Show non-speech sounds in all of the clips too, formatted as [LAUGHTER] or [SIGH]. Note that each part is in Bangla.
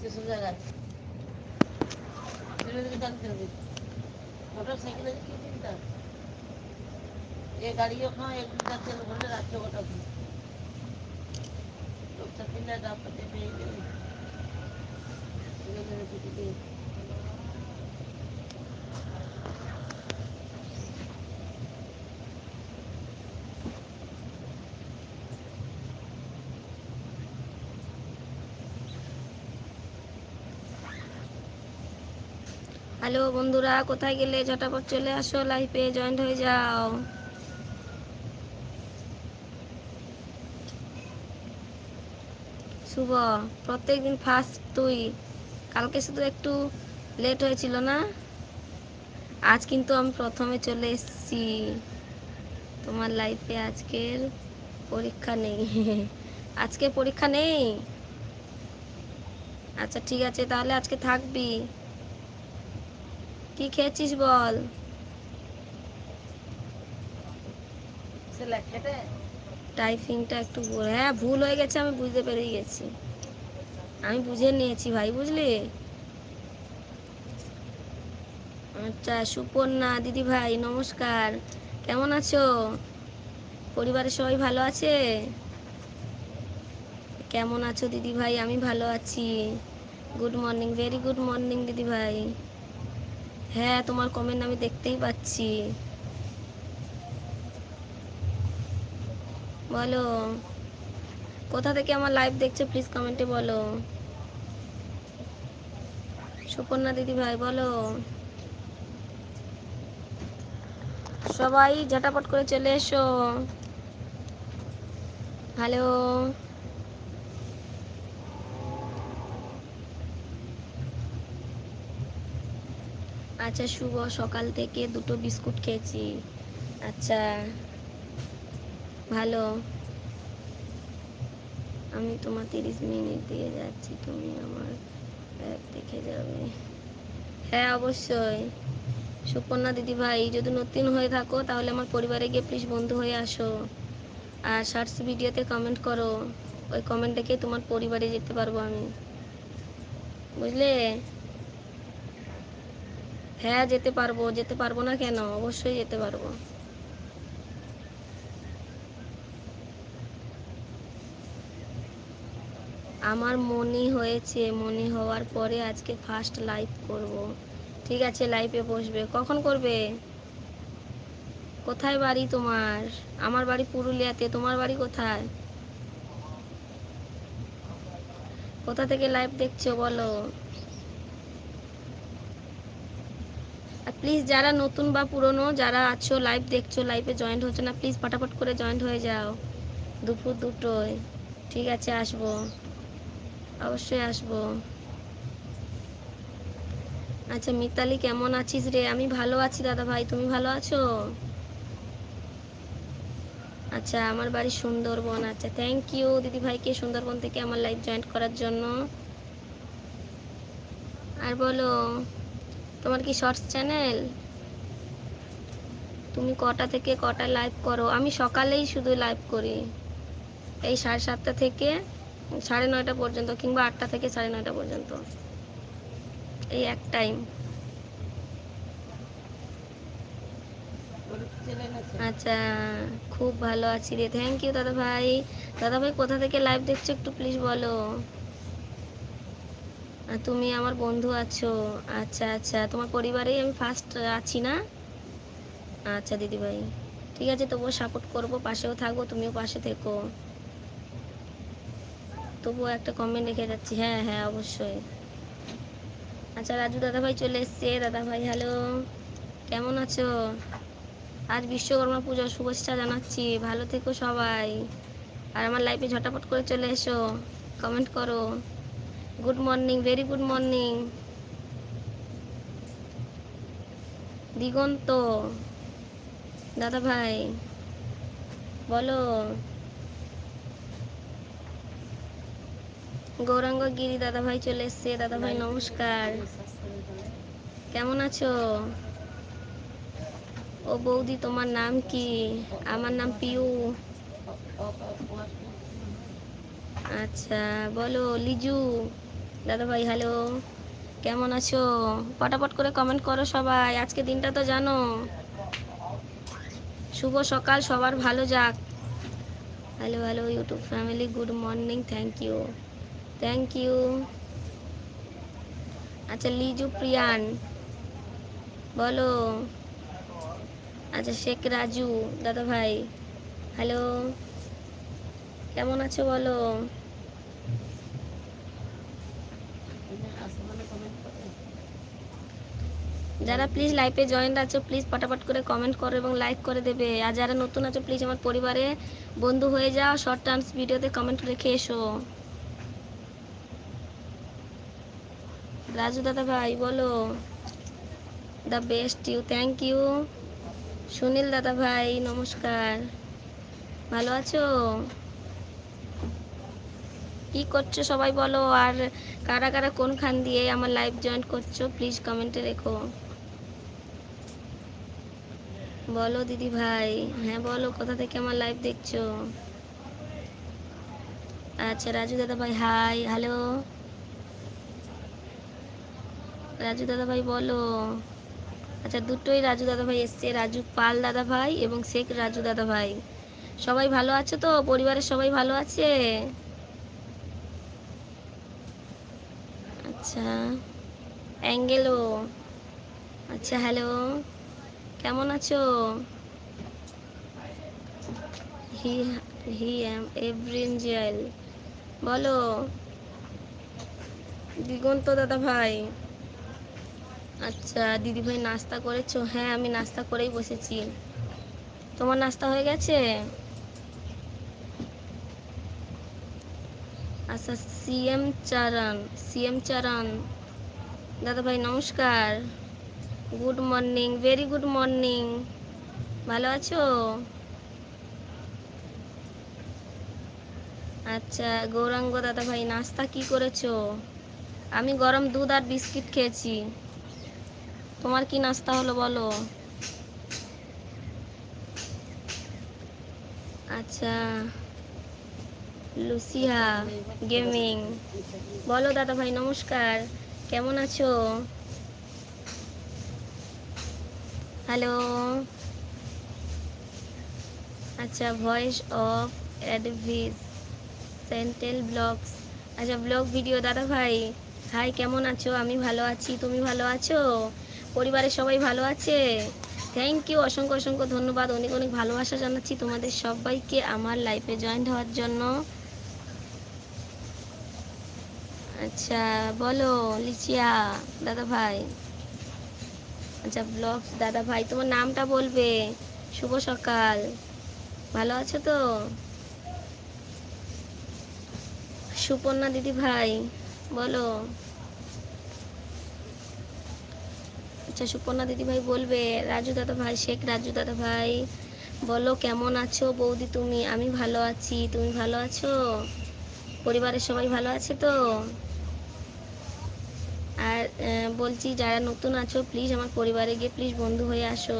সেসব জায়গায় ধীরে ধীরে টানতে হবে মোটর সাইকেলে কি চিন্তা এ গাড়িও খাও এক লিটার তেল ভরলে রাত্রে গোটা দিন লোকটা কিনলে দাম পাতে পেয়ে যাবে হ্যালো বন্ধুরা, কোথায় গেলে ঝটাপট চলে আসো? লাইফে জয়েন্ট হয়ে যাও। শুভ। প্রত্যেকদিন ফার্স্ট তুই। কালকে শুধু একটু লেট হয়েছিল না? আজ কিন্তু আমি প্রথমে চলে এসেছি। তোমার লাইফে আজকের পরীক্ষা নেই। [LAUGHS] আজকে পরীক্ষা নেই? আচ্ছা ঠিক আছে, তাহলে আজকে থাকবি। কি খেয়েছিস বল? টাইপিংটা একটু হ্যাঁ ভুল হয়ে গেছে আমি বুঝতে পেরে গেছি। আমি বুঝে নিয়েছি ভাই বুঝলি? আচ্ছা সুপর্ণা দিদি ভাই নমস্কার। কেমন আছো? পরিবারের সবাই ভালো আছে? কেমন আছো দিদি ভাই? আমি ভালো আছি। Good morning very good morning দিদি ভাই। হ্যাঁ তোমার কমেন্ট আমি দেখতেই পাচ্ছি। বলো, কোথা থেকে আমার লাইভ দেখছ? প্লিজ কমেন্টে বলো। সুপর্ণা দিদি ভাই, বলো। সবাই ঝটাপট করে চলে এসো। হ্যালো আচ্ছা শুভ সকাল থেকে দুটো বিস্কুট খেয়েছি। আচ্ছা ভালো। আমি তোমার তিরিশ মিনিট দিয়ে যাচ্ছি, তুমি আমার দেখে যাবে। হ্যাঁ অবশ্যই। সুপর্ণা দিদি ভাই, যদি নতুন হয়ে থাকো, তাহলে আমার পরিবারে গিয়ে প্লিজ বন্ধু হয়ে আসো। আর শর্টস ভিডিওতে কমেন্ট করো। ওই কমেন্ট দেখে তোমার পরিবারে যেতে পারব আমি। বুঝলে? হ্যাঁ যেতে পারব যেতে পারব না কেন? অবশ্যই যেতে পারব। আমার মনি হয়েছে, মনি হওয়ার পরে আজকে ফার্স্ট লাইভ করব। ঠিক আছে লাইভে বসবে। কখন করবে? কোথায় বাড়ি তোমার? আমার বাড়ি পুরুলিয়াতে। তোমার বাড়ি কোথায়? কোথা থেকে লাইভ দেখছ বলো? আর প্লিজ যারা নতুন বা পুরনো, যারা আছো লাইভ দেখছ লাইভে জয়েন্ট হচ্ছে না প্লিজ ফটাফট করে জয়েন্ট হয়ে যাও। দুপুর দুটোয়। ঠিক আছে, আসব। অবশ্যই আসব। আচ্ছা মিতালি, কেমন আছিস রে? আমি ভালো আছি দাদা ভাই, তুমি ভালো আছো? আচ্ছা আমার বাড়ি সুন্দরবন। আচ্ছা থ্যাংক ইউ দিদি ভাইকে সুন্দরবন থেকে আমার লাইভ জয়েন্ট করার জন্য। আর বলো তোমার কি শর্টস চ্যানেল তুমি কটা থেকে কটা লাইভ করো? আমি সকালেই শুধু লাইভ করি। এই সাড়ে সাতটা থেকে সাড়ে নয়টা পর্যন্ত কিংবা আটটা থেকে সাড়ে নয়টা পর্যন্ত। এই এক টাইম আচ্ছা খুব ভালো আছি রে। থ্যাংক ইউ দাদা ভাই দাদা ভাই কোথা থেকে লাইভ দেখছ একটু প্লিজ বলো। তুমি আমার বন্ধু আছো। আচ্ছা আচ্ছা তোমার পরিবারেই আমি ফার্স্ট আছি না? আচ্ছা দিদি ভাই ঠিক আছে, তবুও সাপোর্ট করব, পাশেও থাকব, তুমিও পাশে থেকো। তবুও একটা কমেন্ট রেখে যাচ্ছি। হ্যাঁ হ্যাঁ অবশ্যই। আচ্ছা রাজু দাদা ভাই চলে এসছে। দাদা ভাই হ্যালো কেমন আছো? আজ বিশ্বকর্মা পুজোর শুভেচ্ছা জানাচ্ছি। ভালো থেকো সবাই। আর আমার লাইফে ঝটাপট করে চলে এসো। কমেন্ট করো। Good morning very good morning Diganta দাদা ভাই বলো। গৌরাঙ্গ গিরি দাদা ভাই চলে এসছে। দাদা ভাই নমস্কার। কেমন আছো? ও বৌদি তোমার নাম কি? আমার নাম পিউ। আচ্ছা বলো লিজু। দাদা ভাই হ্যালো কেমন আছো? পটাপট করে কমেন্ট করো সবাই। আজকে দিনটা তো জানো। শুভ সকাল, সবার ভালো যাক। Hello hello YouTube family good morning thank you thank you আচ্ছা লিজু প্রিয়ান, বলো। আচ্ছা শেখ রাজু দাদা ভাই হ্যালো কেমন আছো বলো আসমানে কমেন্ট করে যারা প্লিজ লাইভে জয়েন আছো প্লিজ ফটাফট করে কমেন্ট করো এবং লাইক করে দেবে। আর যারা নতুন আছো প্লিজ আমার পরিবারে বন্ধু হয়ে যাও শর্ট টার্মস ভিডিওতে কমেন্ট রেখে এসো। রাজু দাদা ভাই, বলো। The best you thank you Sunil দাদা ভাই, নমস্কার। ভালো আছো? কি করছ সবাই বলো? আর কারা কারা কোনখান দিয়ে আমার লাইভ জয়েন করছ প্লিজ কমেন্টে রেখো। বলো দিদি ভাই। হ্যাঁ বলো, কোথা থেকে আমার লাইভ দেখছ? আচ্ছা রাজু দাদা ভাই হাই হ্যালো রাজু দাদা ভাই, বলো। আচ্ছা দুটোই রাজু দাদা ভাই এসছে, রাজু পাল দাদা ভাই এবং শেখ রাজু দাদা ভাই। সবাই ভালো আছে তো? পরিবারের সবাই ভালো আছে? আচ্ছা অ্যাঙ্গেলো। আচ্ছা হ্যালো কেমন আছো? হি হি এভরিঞ্জেল বলো। দিগন্ত দাদা ভাই। আচ্ছা দিদি ভাই নাস্তা করেছ? হ্যাঁ আমি নাস্তা করেই বসেছি। তোমার নাস্তা হয়ে গেছে? আচ্ছা সিএম চারণ সিএম চারণ দাদা ভাই, নমস্কার। Good morning very good morning ভালো আছো? আচ্ছা গৌরাঙ্গ দাদা ভাই নাস্তা কি করেছ? আমি গরম দুধ আর বিস্কিট খেয়েছি। তোমার কি নাস্তা হলো বলো? আচ্ছা লুসিয়া গেমিং। বলো দাদা ভাই নমস্কার। কেমন আছো? হ্যালো আচ্ছা ভয়েস অফ অ্যাডভিস সেন্টেল ব্লগস আচ্ছা ব্লগ ভিডিও দাদা ভাই। হাই কেমন আছো? আমি ভালো আছি। তুমি ভালো আছো? পরিবারের সবাই ভালো আছে? থ্যাংক ইউ অসংখ্য অসংখ্য ধন্যবাদ। অনেক অনেক ভালোবাসা জানাচ্ছি তোমাদের সবাইকে আমার লাইফে জয়েন্ট হওয়ার জন্য। আচ্ছা বলো, লিচিয়া, দাদা ভাই। আচ্ছা ব্লগ দাদা ভাই, তোমার নামটা বলবে। শুভ সকাল। ভালো আছো তো? সুপর্ণা দিদি ভাই, বলো। আচ্ছা সুপর্ণা দিদি ভাই বলবে, রাজু দাদা ভাই, শেখ রাজু দাদা ভাই, বলো কেমন আছো বৌদি তুমি? আমি ভালো আছি, তুমি ভালো আছো? পরিবারের সবাই ভালো আছে তো? বলছি, যারা নতুন আছো প্লিজ আমার পরিবারে গিয়ে প্লিজ বন্ধু হয়ে আসো।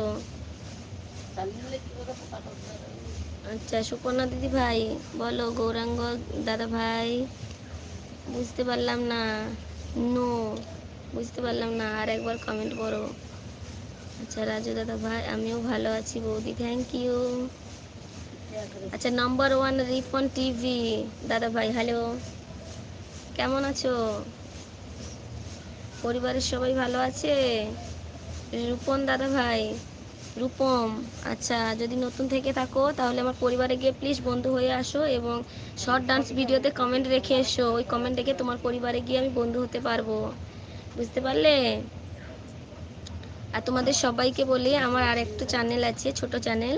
আচ্ছা সুপর্ণা দিদি ভাই, বলো, গৌরাঙ্গ দাদা ভাই, বুঝতে পারলাম না। নো, বুঝতে পারলাম না, আর একবার কমেন্ট করো। আচ্ছা রাজু দাদা ভাই, আমিও ভালো আছি বৌদি থ্যাংক ইউ আচ্ছা নাম্বার ওয়ান রিফন টিভি, দাদা ভাই হ্যালো কেমন আছো? পরিবারের সবাই ভালো আছে? রূপন দাদা ভাই, রূপম আচ্ছা যদি নতুন থেকে থাকো, তাহলে আমার পরিবারে গিয়ে প্লিজ বন্ধু হয়ে আসো এবং শর্ট ডান্স ভিডিওতে কমেন্ট রেখে এসো। ওই কমেন্ট রেখে তোমার পরিবারে গিয়ে আমি বন্ধু হতে পারব। বুঝতে পারলে? আর তোমাদের সবাইকে বলি, আমার আর একটা চ্যানেল আছে, ছোট চ্যানেল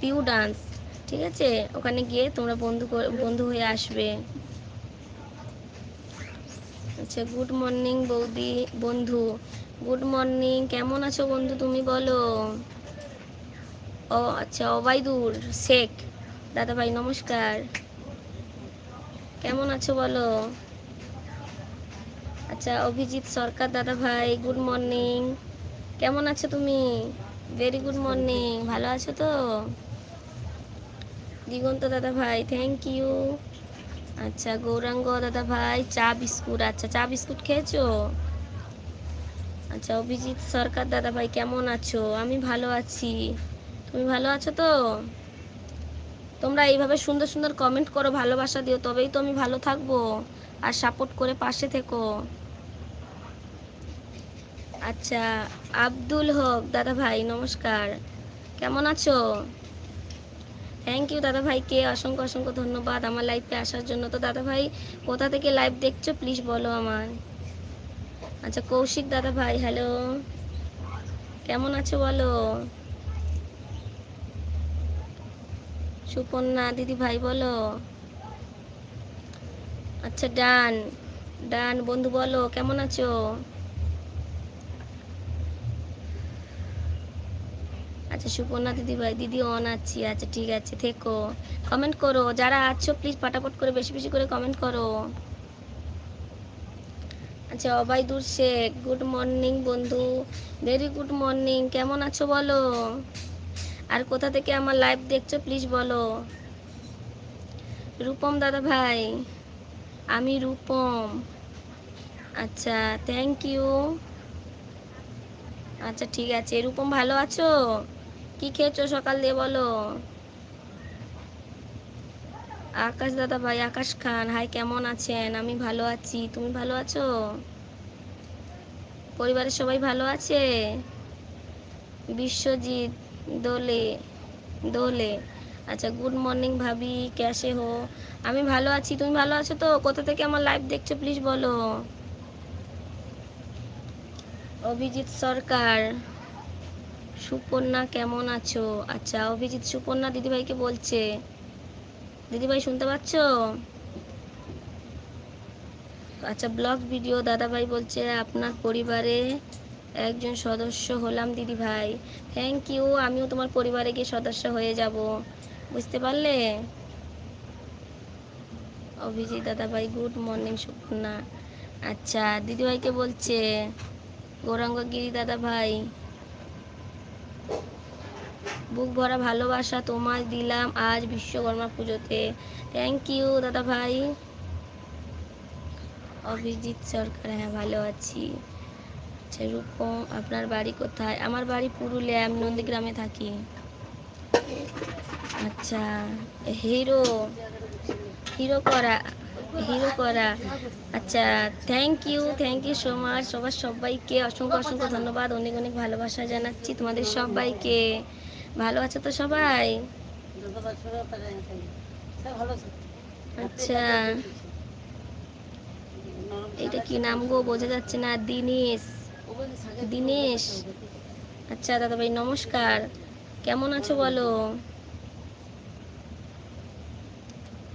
পিউ ডান্স ঠিক আছে? ওখানে গিয়ে তোমরা বন্ধু বন্ধু হয়ে আসবে। আচ্ছা গুড মর্নিং বৌদি, বন্ধু। গুড মর্নিং কেমন আছো বন্ধু তুমি বলো? ও আচ্ছা অবাইদুর শেখ। দাদা ভাই নমস্কার। কেমন আছো বলো? আচ্ছা অভিজিৎ সরকার দাদা ভাই গুড মর্নিং কেমন আছো তুমি? ভেরি গুড মর্নিং ভালো আছো তো? দিগন্ত দাদা ভাই থ্যাংক ইউ আচ্ছা গৌরাঙ্গ দাদা ভাই চা বিস্কুট আচ্ছা চা বিস্কুট খেয়েছো? আচ্ছা অভিজিৎ সরকার দাদা ভাই কেমন আছো? আমি ভালো আছি। তুমি ভালো আছো তো? তোমরা এইভাবে সুন্দর সুন্দর কমেন্ট করো, ভালোবাসা দিও, তবেই তো আমি ভালো থাকব আর সাপোর্ট করে পাশে থেকো। আচ্ছা আব্দুল হক দাদা ভাই নমস্কার। কেমন আছো? থ্যাংক ইউ দাদা ভাইকে অসংখ্য অসংখ্য ধন্যবাদ আমার লাইফে আসার জন্য। তো দাদা ভাই কোথা থেকে লাইভ দেখছ? প্লিজ বলো আমায়। আচ্ছা কৌশিক দাদা ভাই হ্যালো কেমন আছো বলো? সুপর্ণা দিদি ভাই বলো। আচ্ছা ডান। ডান, বন্ধু বলো, কেমন আছো? আচ্ছা সুপর্ণা দিদি ভাই, দিদি অন আছি। আচ্ছা ঠিক আছে, থেকো। কমেন্ট করো, যারা আছো প্লিজ পাটাপট করে বেশি বেশি করে কমেন্ট করো। আচ্ছা অবাইদুর শেখ গুড মর্নিং বন্ধু। ভেরি গুড মর্নিং কেমন আছো বলো? আর কোথা থেকে আমার লাইভ দেখছ প্লিজ বলো। রূপম দাদা ভাই, আমি রূপম। আচ্ছা থ্যাংক ইউ আচ্ছা ঠিক আছে। রূপম ভালো আছো? কি খেয়েছো সকাল দিয়ে বলো? আকাশ দাদা ভাই, আকাশ খান। হাই, কেমন আছেন? আমি ভালো আছি। তুমি ভালো আছো? পরিবারের সবাই ভালো আছে? বিশ্বজিৎ, দোলে দোলে। আচ্ছা গুড মর্নিং ভাবি ক্যাশে হো। আমি ভালো আছি। তুমি ভালো আছো তো? কোথা থেকে আমার লাইভ দেখছ প্লিজ বলো? অভিজিৎ সরকার। সুপর্ণা, কেমন আছো? আচ্ছা অভিজিৎ, সুপর্ণা দিদিভাইকে বলছে। দিদিভাই, শুনতে পাচ্ছ? আচ্ছা ব্লগ ভিডিও, দাদাভাই বলছে, আপনার পরিবারে একজন সদস্য হলাম দিদিভাই। থ্যাংক ইউ আমিও তোমার পরিবারে গিয়ে সদস্য হয়ে যাব। বুঝতে পারলে? অভিজিৎ দাদাভাই গুড মর্নিং সুপর্ণা। আচ্ছা দিদিভাইকে বলছে গৌরাঙ্গ গিরি দাদা ভাই বুক ভরা ভালোবাসা তোমায় দিলাম আজ বিশ্বকর্মা পুজোতে। থ্যাংক ইউ দাদা ভাই। অভিজিৎ সরকার হ্যাঁ ভালো আছি। আচ্ছা রূপম, আপনার বাড়ি কোথায়? আমার বাড়ি পুরুলিয়া, আমি নন্দীগ্রামে থাকি। আচ্ছা হিরো হিরো করা হিরো করা। আচ্ছা thank you thank you so much সবার সবাইকে অসংখ্য অসংখ্য ধন্যবাদ। অনেক অনেক ভালোবাসা জানাচ্ছি তোমাদের সবাইকে। ভালো আছো তো সবাই? আচ্ছা। এটা কি নাম গো? বোঝা যাচ্ছে না। দিনেশ। দিনেশ। আচ্ছা দাদা ভাই নমস্কার। কেমন আছো বলো?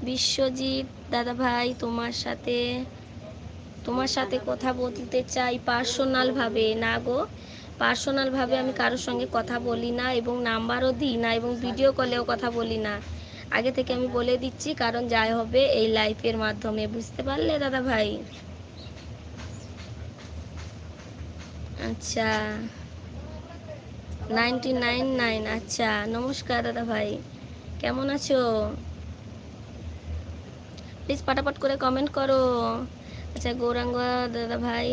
বিশ্বজিৎ দাদা ভাই তোমার সাথে তোমার সাথে কথা বলতে চাই পার্সোনাল ভাবে। না গো? পার্সোনাল ভাবে আমি কারোর সঙ্গে কথা বলি না এবং নাম্বারও দিই না এবং ভিডিও কলেও কথা বলি না। আগে থেকে আমি বলে দিচ্ছি, কারণ যাই হবে এই লাইফের মাধ্যমে, বুঝতে পারলে দাদা ভাই? আচ্ছা নাইনটি নাইন নাইন আচ্ছা নমস্কার দাদা ভাই। কেমন আছো? প্লিজ পাটাপাট করে কমেন্ট করো। আচ্ছা গৌরাঙ্গ দাদা ভাই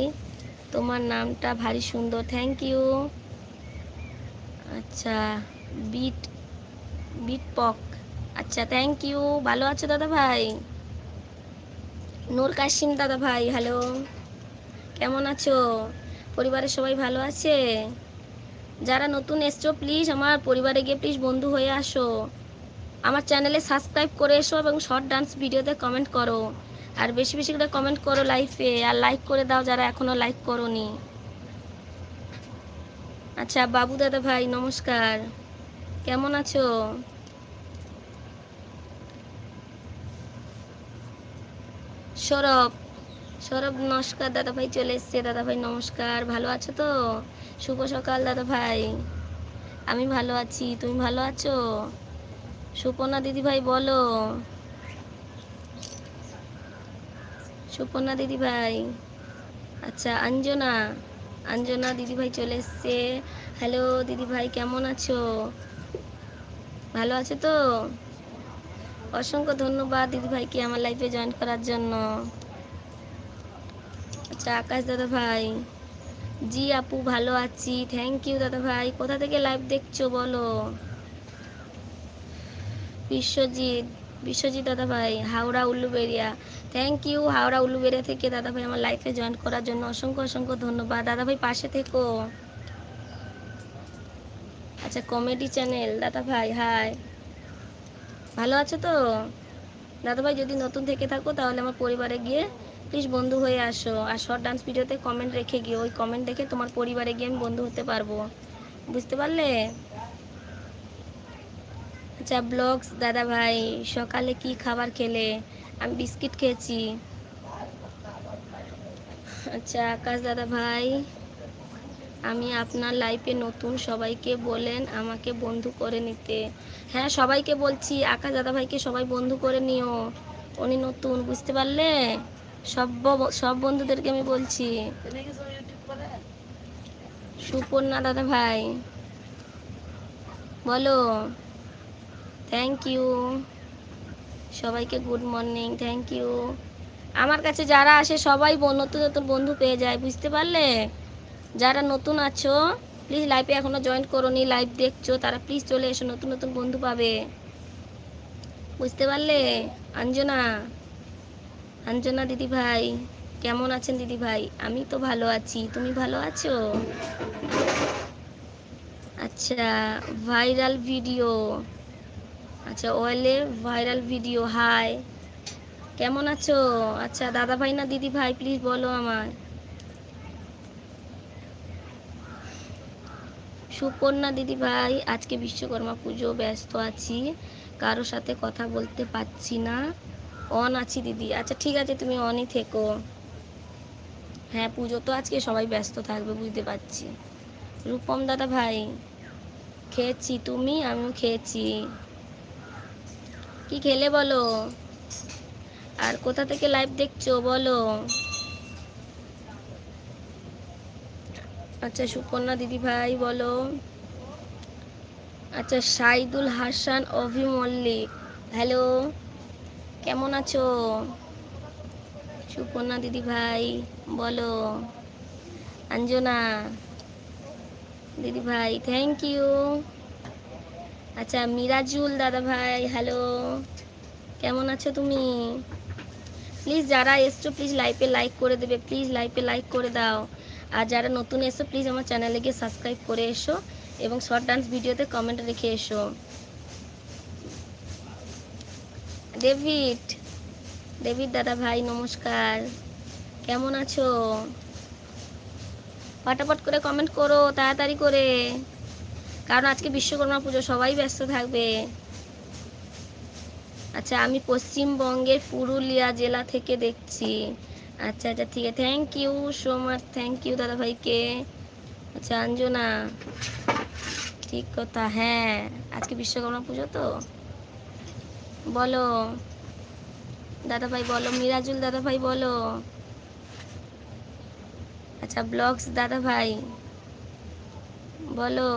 তোমার নামটা ভারী সুন্দর থ্যাংক ইউ আচ্ছা বিট বিট পক আচ্ছা থ্যাংক ইউ ভালো আছো দাদা ভাই? নূর কাসিম দাদা ভাই হ্যালো কেমন আছো? পরিবারের সবাই ভালো আছে? যারা নতুন এসছো প্লিজ আমার পরিবারে গিয়ে প্লিজ বন্ধু হয়ে আসো। আমার চ্যানেলে সাবস্ক্রাইব করে এসো এবং শর্ট ডান্স ভিডিওতে কমেন্ট করো। আর বেশি বেশি করে কমেন্ট করো লাইফে আর লাইক করে দাও যারা এখনও লাইক করোনি। আচ্ছা বাবু দাদা ভাই, নমস্কার। কেমন আছো? সৌরভ সৌরভ, নমস্কার, দাদা ভাই চলে এসছে। দাদা ভাই, নমস্কার। ভালো আছো তো? শুভ সকাল, দাদা ভাই। আমি ভালো আছি, তুমি ভালো আছো? সুপর্ণা দিদি ভাই, বলো। সুপর্ণা দিদি ভাই আচ্ছা আঞ্জনা আঞ্জনা দিদি ভাই চলে এসছে। হ্যালো দিদি ভাই কেমন আছো? ভালো আছো তো? অসংখ্য ধন্যবাদ দিদি ভাইকে আমার লাইফে জয়েন করার জন্য। আচ্ছা আকাশ দাদা ভাই জি আপু, ভালো আছি। থ্যাংক ইউ দাদা ভাই কোথা থেকে লাইভ দেখছ বলো? বিশ্বজিৎ। বিশ্বজিৎ দাদা ভাই হাওড়া উল্লুবেরিয়া থ্যাংক ইউ হাওড়া উল্লুবেরিয়া থেকে দাদা ভাই আমার লাইফে জয়েন করার জন্য অসংখ্য অসংখ্য ধন্যবাদ। দাদা ভাই পাশে থেকো। আচ্ছা কমেডি চ্যানেল দাদা ভাই হাই ভালো আছো তো? দাদা ভাই যদি নতুন থেকে থাকো, তাহলে আমার পরিবারে গিয়ে প্লিজ বন্ধু হয়ে আসো। আর শর্ট ডান্স ভিডিওতে কমেন্ট রেখে গিয়ে, ওই কমেন্ট দেখে তোমার পরিবারে গিয়ে আমি বন্ধু হতে পারব। বুঝতে পারলে? আচ্ছা ব্লগস দাদা ভাই সকালে কি খাবার খেলে? আমি বিস্কিট খেয়েছি। আচ্ছা আকাশ দাদা ভাই আমি আপনার লাইফে নতুন সবাইকে বলেন, আমাকে বন্ধু করে নিতে। হ্যাঁ সবাইকে বলছি, আকাশ দাদা ভাইকে সবাই বন্ধু করে নিও। উনি নতুন, বুঝতে পারলে? সব সব বন্ধুদেরকে আমি বলছি। সুপর্ণা দাদা ভাই বলো। থ্যাংক ইউ সবাইকে গুড মর্নিং থ্যাংক ইউ আমার কাছে যারা আসে, সবাই নতুন নতুন বন্ধু পেয়ে যায়, বুঝতে পারলে? যারা নতুন আছো প্লিজ লাইভে এখনও জয়েন করো নি লাইভ দেখছ, তারা প্লিজ চলে এসো, নতুন নতুন বন্ধু পাবে। বুঝতে পারলে? আঞ্জনা আঞ্জনা দিদি ভাই, কেমন আছেন দিদি ভাই? আমি তো ভালো আছি, তুমি ভালো আছো? আচ্ছা ভাইরাল ভিডিও আচ্ছা ওয়েলে ভাইরাল ভিডিও, হাই। কেমন আছো? আচ্ছা দাদা ভাই না দিদি ভাই প্লিজ বলো আমায়। সুপর্ণা দিদি ভাই আজকে বিশ্বকর্মা পুজো, ব্যস্ত আছি। কারোর সাথে কথা বলতে পারছি না। অন আছি দিদি। আচ্ছা ঠিক আছে, তুমি অনই থেকো। হ্যাঁ পুজো তো আজকে, সবাই ব্যস্ত থাকবে, বুঝতে পারছি। রূপম দাদা ভাই খেয়েছি। তুমি? আমিও খেয়েছি। কি খেলে বলো? আর কোথা থেকে লাইভ দেখছ বলো? আচ্ছা সুপর্ণা দিদি ভাই বলো। আচ্ছা সাইদুল হাসান, অভি মল্লিক। হ্যালো কেমন আছো? সুপর্ণা দিদি ভাই বলো। অঞ্জনা দিদি ভাই থ্যাংক ইউ আচ্ছা মিরাজুল দাদা ভাই হ্যালো। কেমন আছো তুমি? প্লিজ যারা এসছো প্লিজ লাইভে লাইক করে দেবে প্লিজ লাইভে লাইক করে দাও। আর যারা নতুন এসো প্লিজ আমার চ্যানেলে গিয়ে সাবস্ক্রাইব করে এসো এবং শর্ট ডান্স ভিডিওতে কমেন্ট রেখে এসো। ডেভিড ডেভিড দাদা ভাই নমস্কার। কেমন আছো? ফটাফট করে কমেন্ট করো, তাড়াতাড়ি করে। কারণ আজকে বিশ্বকর্মা পুজো, সবাই ব্যস্ত থাকবে। আচ্ছা আমি পশ্চিমবঙ্গের পুরুলিয়া জেলা থেকে দেখছি। আচ্ছা আচ্ছা ঠিক আছে। Thank you so much thank you দাদা ভাইকে আচ্ছা অঞ্জনা, ঠিক কথা হ্যাঁ আজকে বিশ্বকর্মা পুজো তো। বলো দাদা ভাই বলো, মিরাজুল দাদা ভাই বলো। আচ্ছা ব্লগস দাদা ভাই বলো।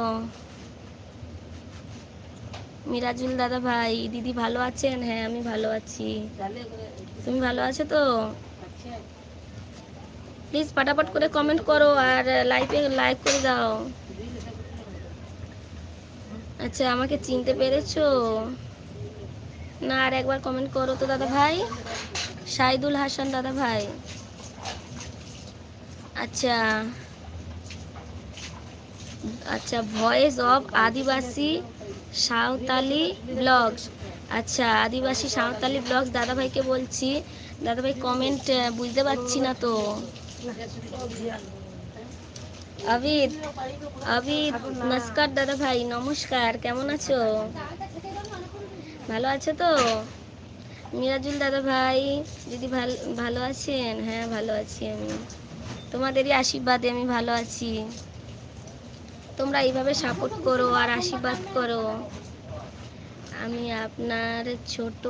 মিরাজুল দাদা ভাই, দিদি ভালো আছেন? হ্যাঁ আমি ভালো আছি। তুমি ভালো আছো তো? প্লিজ ফটাফট করে কমেন্ট করো আর লাইভে লাইক করে দাও। আচ্ছা আমাকে চিনতে পেরেছ? না, আর একবার কমেন্ট করো তো দাদা ভাই। সাইদুল হাসান দাদা ভাই। আচ্ছা আচ্ছা voice of Adivasi Santhali blogs আচ্ছা আদিবাসী সাঁওতালি ব্লগস দাদাভাইকে বলছি। দাদাভাই কমেন্ট বুঝতে পারছি না তো। আবিদ আবিদ, নমস্কার দাদাভাই, নমস্কার, কেমন আছো? ভালো আছো তো? মিরাজুল দাদা ভাই দিদি ভালো ভালো আছেন? হ্যাঁ ভালো আছি আমি। তোমাদেরই আশীর্বাদে আমি ভালো আছি। তোমরা এইভাবে সাপোর্ট করো আর আশীর্বাদ করো। আমি আপনার ছোট